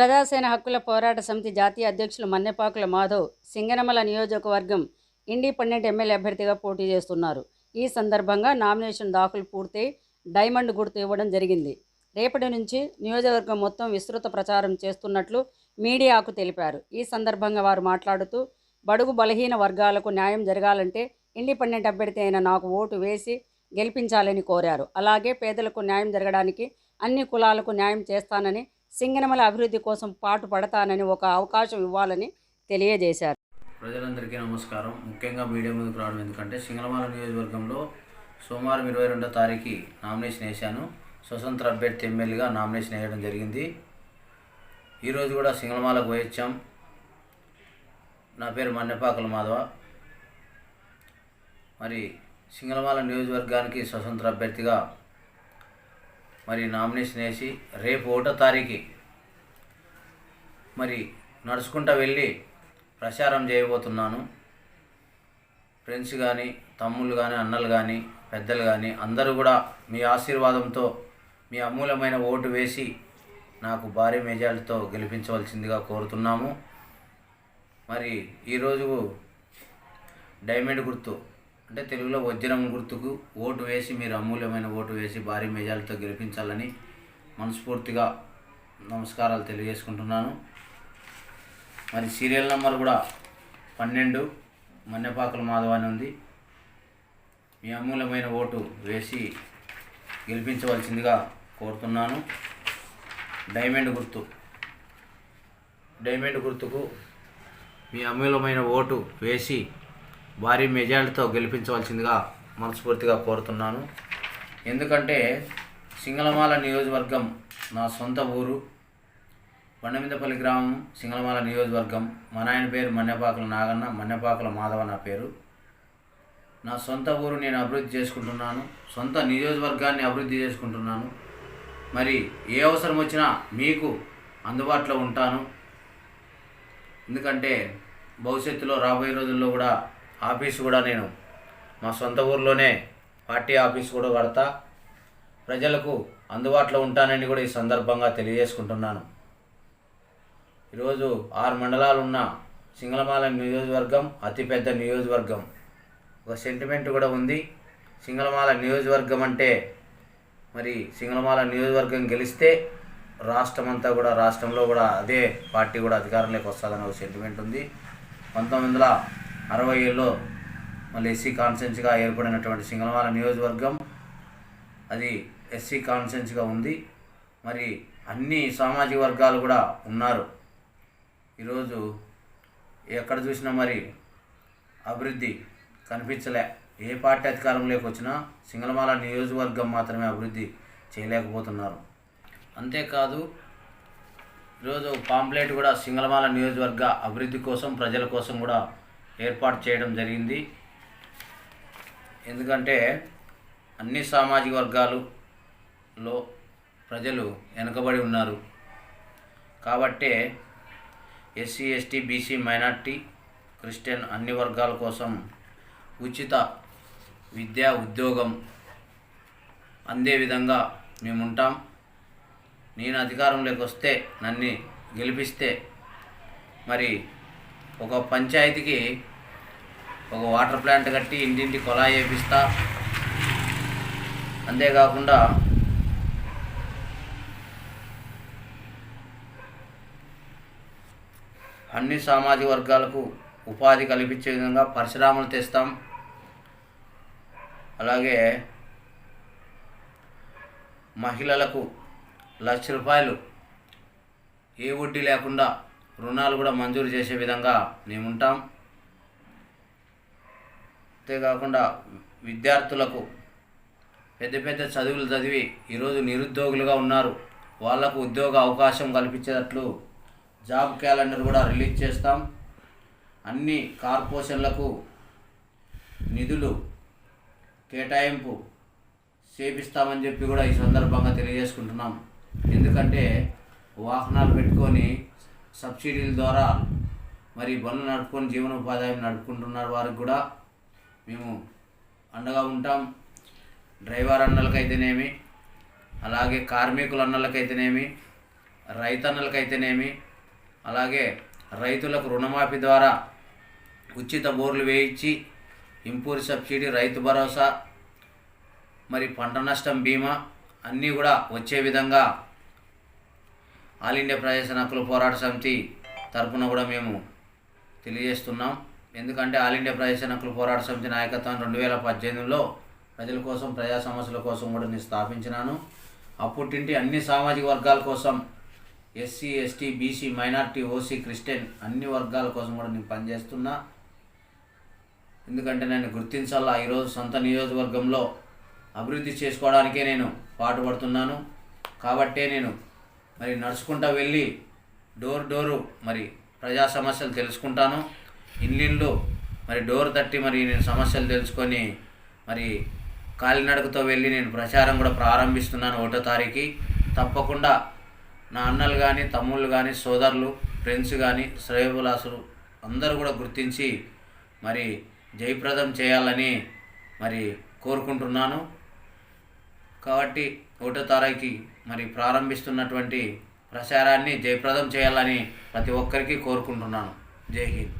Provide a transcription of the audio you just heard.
ప్రజాసేన హక్కుల పోరాట సమితి జాతీయ అధ్యక్షులు మన్నెపాకుల మాధవ్ సింగనమల నియోజకవర్గం ఇండిపెండెంట్ ఎమ్మెల్యే అభ్యర్థిగా పోటీ చేస్తున్నారు. ఈ సందర్భంగా నామినేషన్ దాఖలు పూర్తయి డైమండ్ గుర్తు ఇవ్వడం జరిగింది. రేపటి నుంచి నియోజకవర్గం మొత్తం విస్తృత ప్రచారం చేస్తున్నట్లు మీడియాకు తెలిపారు. ఈ సందర్భంగా వారు మాట్లాడుతూ బడుగు బలహీన వర్గాలకు న్యాయం జరగాలంటే ఇండిపెండెంట్ అభ్యర్థి అయిన నాకు ఓటు వేసి గెలిపించాలని కోరారు. అలాగే పేదలకు న్యాయం జరగడానికి అన్ని కులాలకు న్యాయం చేస్తానని సింగనమల అభివృద్ధి కోసం పాటు పడతానని ఒక అవకాశం ఇవ్వాలని తెలియజేశారు. ప్రజలందరికీ నమస్కారం. ముఖ్యంగా మీడియా ముందుకు రావడం ఎందుకంటే సింగనమల నియోజకవర్గంలో సోమవారం ఇరవై రెండో తారీఖు నామినేషన్ వేశాను. స్వతంత్ర అభ్యర్థి ఎమ్మెల్యేగా నామినేషన్ వేయడం జరిగింది. ఈరోజు కూడా సింగళమాలకు పోయొచ్చాం. నా పేరు మన్నెపాకల మాధవ. మరి సింగళమాల నియోజకవర్గానికి స్వతంత్ర అభ్యర్థిగా మరి నామినేషన్ వేసి రేపు ఒకటో తారీఖు మరి నడుచుకుంటా వెళ్ళి ప్రచారం చేయబోతున్నాను. ఫ్రెండ్స్ కానీ తమ్ముళ్ళు కానీ అన్నలు కానీ పెద్దలు కానీ అందరూ కూడా మీ ఆశీర్వాదంతో మీ అమూల్యమైన ఓటు వేసి నాకు భారీ మెజార్టీతో గెలిపించవలసిందిగా కోరుతున్నాము. మరి ఈరోజు డైమండ్ గుర్తు అంటే తెలుగులో వజ్రం గుర్తుకు ఓటు వేసి మీరు అమూల్యమైన ఓటు వేసి భారీ మెజార్టీతో గెలిపించాలని మనస్ఫూర్తిగా నమస్కారాలు తెలియజేసుకుంటున్నాను. మరి సీరియల్ నెంబర్ కూడా పన్నెండు. మన్నెపాకల మాధవ అని ఉంది. మీ అమూల్యమైన ఓటు వేసి గెలిపించవలసిందిగా కోరుతున్నాను. డైమండ్ గుర్తు. డైమండ్ గుర్తుకు మీ అమూల్యమైన ఓటు వేసి భారీ మెజార్టీతో గెలిపించవలసిందిగా మనస్ఫూర్తిగా కోరుతున్నాను. ఎందుకంటే సింగళమాల నియోజకవర్గం నా సొంత ఊరు. బండమిందపల్లి గ్రామం సింగళమాల నియోజకవర్గం. మా నాయన పేరు మన్నెపాకుల నాగన్న మన్నెపాకుల మాధవ నా పేరు. నా సొంత ఊరు నేను అభివృద్ధి చేసుకుంటున్నాను. సొంత నియోజకవర్గాన్ని అభివృద్ధి చేసుకుంటున్నాను. మరి ఏ అవసరం వచ్చినా మీకు అందుబాటులో ఉంటాను. ఎందుకంటే భవిష్యత్తులో రాబోయే రోజుల్లో కూడా ఆఫీస్ కూడా నేను మా సొంత ఊర్లోనే పార్టీ ఆఫీస్ కూడా కడతా. ప్రజలకు అందుబాటులో ఉంటానని కూడా ఈ సందర్భంగా తెలియజేసుకుంటున్నాను. ఈరోజు ఆరు మండలాలు ఉన్న సింగళమాల నియోజకవర్గం అతిపెద్ద నియోజకవర్గం. ఒక సెంటిమెంట్ కూడా ఉంది. సింగళమాల నియోజకవర్గం అంటే మరి సింగళమాల నియోజకవర్గం గెలిస్తే రాష్ట్రం అంతా కూడా రాష్ట్రంలో కూడా అదే పార్టీ కూడా అధికారంలోకి వస్తుందని ఒక సెంటిమెంట్ ఉంది. పంతొమ్మిది వందల అరవై ఏళ్ళలో మళ్ళీ ఎస్సీ కాన్స్టెన్సీగా ఏర్పడినటువంటి సింగళమాల నియోజకవర్గం అది ఎస్సీ కాన్స్టెన్సీగా ఉంది. మరి అన్ని సామాజిక వర్గాలు కూడా ఉన్నారు. ఈరోజు ఎక్కడ చూసినా మరి అభివృద్ధి కనిపించలే. ఏ పార్టీ అధికారంలోకి వచ్చినా సింగళమాల నియోజకవర్గం మాత్రమే అభివృద్ధి చేయలేకపోతున్నారు. అంతేకాదు ఈరోజు పాంప్లెట్ కూడా సింగళమాల నియోజకవర్గ అభివృద్ధి కోసం ప్రజల కోసం కూడా ఏర్పాటు చేయడం జరిగింది. ఎందుకంటే అన్ని సామాజిక వర్గాలులో ప్రజలు వెనుకబడి ఉన్నారు. కాబట్టే SC ST BC minority Christian అన్ని వర్గాల కోసం ఉచిత విద్యా ఉద్యోగం అందే విధంగా మేము ఉంటాం నేను అధికారంలోకి వస్తే నన్ను గెలిపిస్తే మరి ఒక పంచాయతీకి ఒక వాటర్ ప్లాంట్ కట్టి ఇంటింటి కొలాయి వేపిస్తా. అంతేకాకుండా అన్ని సామాజిక వర్గాలకు ఉపాధి కల్పించే విధంగా పరిశ్రమలు తెస్తాం. అలాగే మహిళలకు లక్ష రూపాయలు ఏ వడ్డీ లేకుండా రుణాలు కూడా మంజూరు చేసే విధంగా మేము ఉంటాం అంతేకాకుండా విద్యార్థులకు పెద్ద పెద్ద చదువులు చదివి ఈరోజు నిరుద్యోగులుగా ఉన్నారు. వాళ్ళకు ఉద్యోగ అవకాశం కల్పించేటట్లు జాబ్ క్యాలెండర్ కూడా రిలీజ్ చేస్తాం. అన్ని కార్పొరేషన్లకు నిధులు కేటాయింపు చేపిస్తామని చెప్పి కూడా ఈ సందర్భంగా తెలియజేసుకుంటున్నాం. ఎందుకంటే వాహనాలు పెట్టుకొని సబ్సిడీల ద్వారా మరి బండ్లు నడుపుకొని జీవనోపాధి నడుపుకుంటున్నారు వారికి కూడా మేము అండగా ఉంటాం. డ్రైవర్ అన్నలకైతేనేమి అలాగే కార్మికుల అన్నలకైతేనేమి రైతన్నలకైతేనేమి అలాగే రైతులకు రుణమాఫీ ద్వారా ఉచిత బోర్లు వేయించి ఇంపూరి సబ్సిడీ రైతు భరోసా మరి పంట నష్టం బీమా అన్నీ కూడా వచ్చే విధంగా ఆల్ ఇండియా ప్రజాసన హక్కుల పోరాట సమితి తరపున కూడా మేము తెలియజేస్తున్నాం. ఎందుకంటే ఆల్ ఇండియా ప్రజాసన హక్కుల పోరాట సమితి నాయకత్వం రెండు వేల పద్దెనిమిదిలో ప్రజల కోసం ప్రజా సమస్యల కోసం కూడా నేను స్థాపించినాను. అప్పుడింటి అన్ని సామాజిక వర్గాల కోసం SC ST BC minority OC Christian అన్ని వర్గాల కోసం కూడా నేను పనిచేస్తున్నా. ఎందుకంటే నేను గుర్తించాలా ఈరోజు సొంత నియోజకవర్గంలో అభివృద్ధి చేసుకోవడానికే నేను పాటుపడుతున్నాను. కాబట్టే నేను మరి నడుచుకుంటా వెళ్ళి డోర్ డోరు మరి ప్రజా సమస్యలు తెలుసుకుంటాను. ఇన్లిన్లు మరి డోర్ తట్టి మరి నేను సమస్యలు తెలుసుకొని మరి కాలినడకతో వెళ్ళి నేను ప్రచారం కూడా ప్రారంభిస్తున్నాను ఒకటో తారీఖు తప్పకుండా నా అన్నలు కానీ తమ్ముళ్ళు కానీ సోదరులు ఫ్రెండ్స్ కానీ శ్రేయబులాసులు అందరూ కూడా గుర్తించి మరి జయప్రదం చేయాలని మరి కోరుకుంటున్నాను. కాబట్టి ఒకటో తారీఖు మరి ప్రారంభిస్తున్నటువంటి ప్రచారాన్ని జయప్రదం చేయాలని ప్రతి ఒక్కరికి కోరుకుంటున్నాను. జై హింద్.